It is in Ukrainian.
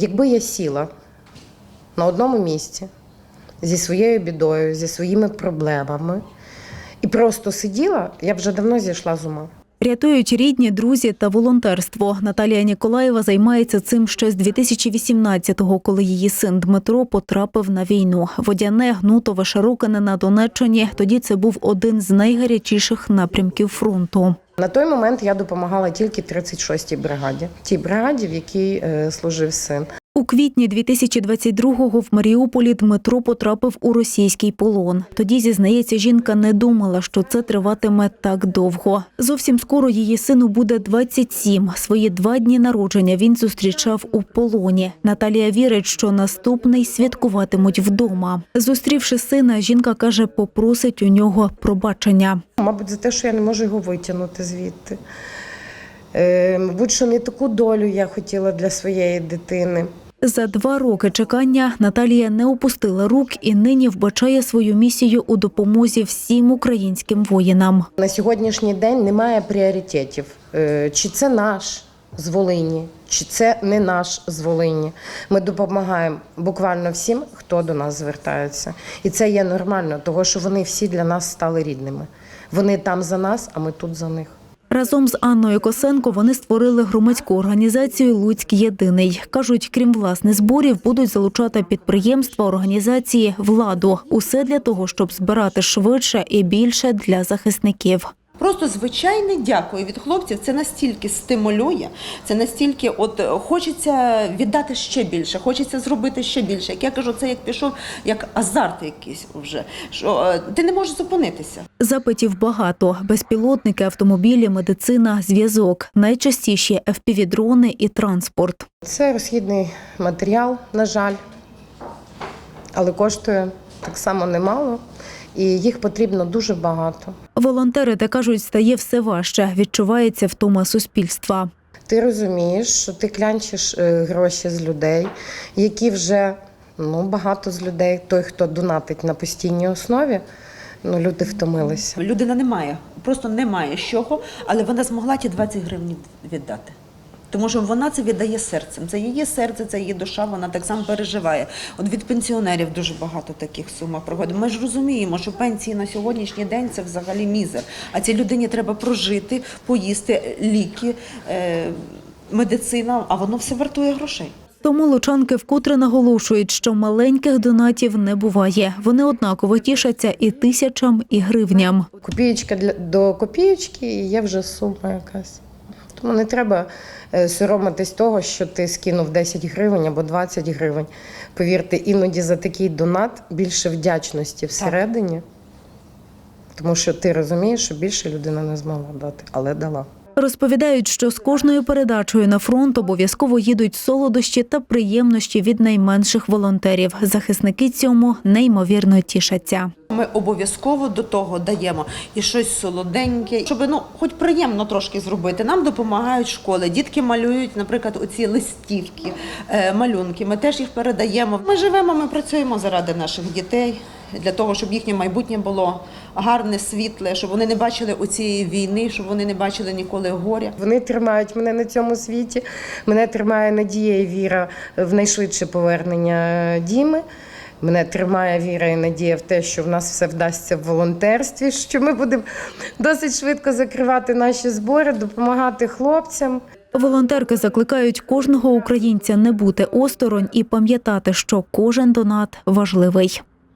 Якби я сіла на одному місці зі своєю бідою, зі своїми проблемами і просто сиділа, я б вже давно зійшла з ума. Рятують рідні, друзі та волонтерство. Наталія Ніколаєва займається цим ще з 2018-го, коли її син Дмитро потрапив на війну. Водяне, гнутове, широкине на Донеччині. Тоді це був один з найгарячіших напрямків фронту. На той момент я допомагала тільки 36-й бригаді, тій бригаді, в якій е, служив син. У квітні 2022-го в Маріуполі Дмитро потрапив у російський полон. Тоді, зізнається, жінка не думала, що це триватиме так довго. Зовсім скоро її сину буде 27. Свої два дні народження він зустрічав у полоні. Наталія вірить, що наступний святкуватимуть вдома. Зустрівши сина, жінка каже, попросить у нього пробачення. Мабуть, за те, що я не можу його витягнути звідти. Е, мабуть, що не таку долю я хотіла для своєї дитини. За два роки чекання Наталія не опустила рук і нині вбачає свою місію у допомозі всім українським воїнам. На сьогоднішній день немає пріоритетів. Е, Чи це наш з Волині, чи це не наш з Волині. Ми допомагаємо буквально всім, хто до нас звертається. І це є нормально, тому що вони всі для нас стали рідними. Вони там за нас, а ми тут за них. Разом з Анною Косенко вони створили громадську організацію Луцьк Єдиний. Кажуть, крім власних зборів, будуть залучати підприємства, організації, владу. Усе для того, щоб збирати швидше і більше для захисників. Просто звичайне дякую від хлопців. Це настільки стимулює, це настільки, от е, хочеться віддати ще більше, хочеться зробити ще більше. Як я кажу, це як пішов, як азарт якийсь вже. Що е, ти не можеш зупинитися. Запитів багато: безпілотники, автомобілі, медицина, зв'язок. Найчастіші – FPV-дрони і транспорт. Це розхідний матеріал, на жаль, але коштує так само немало, і їх потрібно дуже багато. Волонтери та кажуть, стає все важче. Відчувається втома суспільства. Ти розумієш, що ти клянчиш е, гроші з людей, які вже ну, багато з людей, той, хто донатить на постійній основі, ну, люди втомилися. Людина не має, просто не має чого, але вона змогла ті 20 гривень віддати. Тому що вона це віддає серцем. Це її серце, це її душа, вона так само переживає. От від пенсіонерів дуже багато таких сумок проходить. Ми ж розуміємо, що пенсії на сьогоднішній день це взагалі мізер. А цій людині треба прожити, поїсти ліки, е, медицина, а воно все вартує грошей. Тому лучанки вкотре наголошують, що маленьких донатів не буває. Вони однаково тішаться і тисячам, і гривням. Копієчка для, до копієчки і є вже сума якась. Тому не треба е, соромитись того, що ти скинув 10 гривень або 20 гривень. Повірте, іноді за такий донат більше вдячності всередині, тому що ти розумієш, що більше людина не змогла дати, але дала. Розповідають, що з кожною передачею на фронт обов'язково їдуть солодощі та приємності від найменших волонтерів. Захисники цьому неймовірно тішаться. Ми обов'язково до того даємо і щось солоденьке, щоб ну хоч приємно трошки зробити. Нам допомагають школи. Дітки малюють, наприклад, оці листівки, е, малюнки. Ми теж їх передаємо. Ми живемо, ми працюємо заради наших дітей. Для того, щоб їхнє майбутнє було гарне, світле, щоб вони не бачили оцієї війни, щоб вони не бачили ніколи горя. Вони тримають мене на цьому світі. Мене тримає надія і віра в найшвидше повернення Діми. Мене тримає віра і надія в те, що в нас все вдасться в волонтерстві, що ми будемо досить швидко закривати наші збори, допомагати хлопцям. Волонтерки закликають кожного українця не бути осторонь і пам'ятати, що кожен донат важливий.